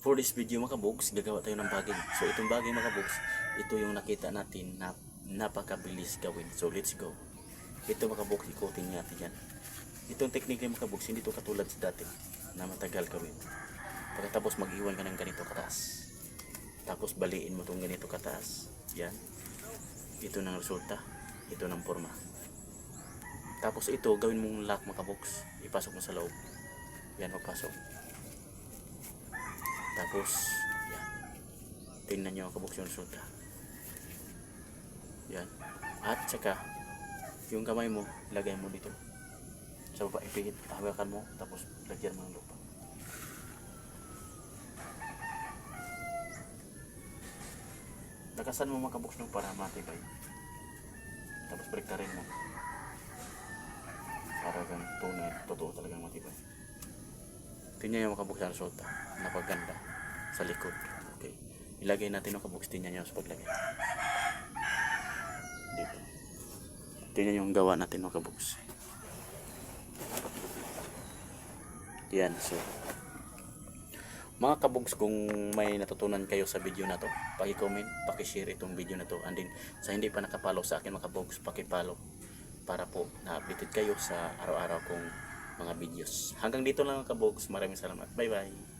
For this video mga kabogs, gagawa tayo ng bagay. So itong bagay mga kabogs, ito yung nakita natin na napakabilis gawin. So let's go. Ito mga kabogs, ikutin natin yan. Itong technique mga kabogs, hindi to katulad sa dati na matagal gawin. Pagkatapos mag-iwan ka ng ganito kataas. Tapos baliin mo itong ganito kataas. Yan. Ito ng resulta. Ito ng forma. Tapos ito, gawin mong lock mga kabogs. Ipasok mo sa loob. Yan, magpasok. Tapos, yan. Tingnan nyo ang kabuks yung resulta. Yan. At saka, yung kamay mo, lagay mo dito. Sa baba, ipihit, hawakan mo, tapos lagyan mo ng lupa. Lakasan mo mga kabuks nung para matibay. Tapos baliktarin mo. Para kang tunay, totoo talagang matibay. Tingnan yung makabuks na resulta. Napaganda. Sa likod. Okay. Ilagay natin yung kabuks. Tingnan nyo sa paglagay. Dito. Tingnan yung gawa natin ng kabuks. Yan. So, mga kabugs, kung may natutunan kayo sa video na to, paki-comment, paki-share itong video na to. And then, sa hindi pa nakapalo sa akin mga kabugs, paki-follow para po na-updated kayo sa araw-araw kong mga videos. Hanggang dito lang mga kabugs. Maraming salamat. Bye-bye.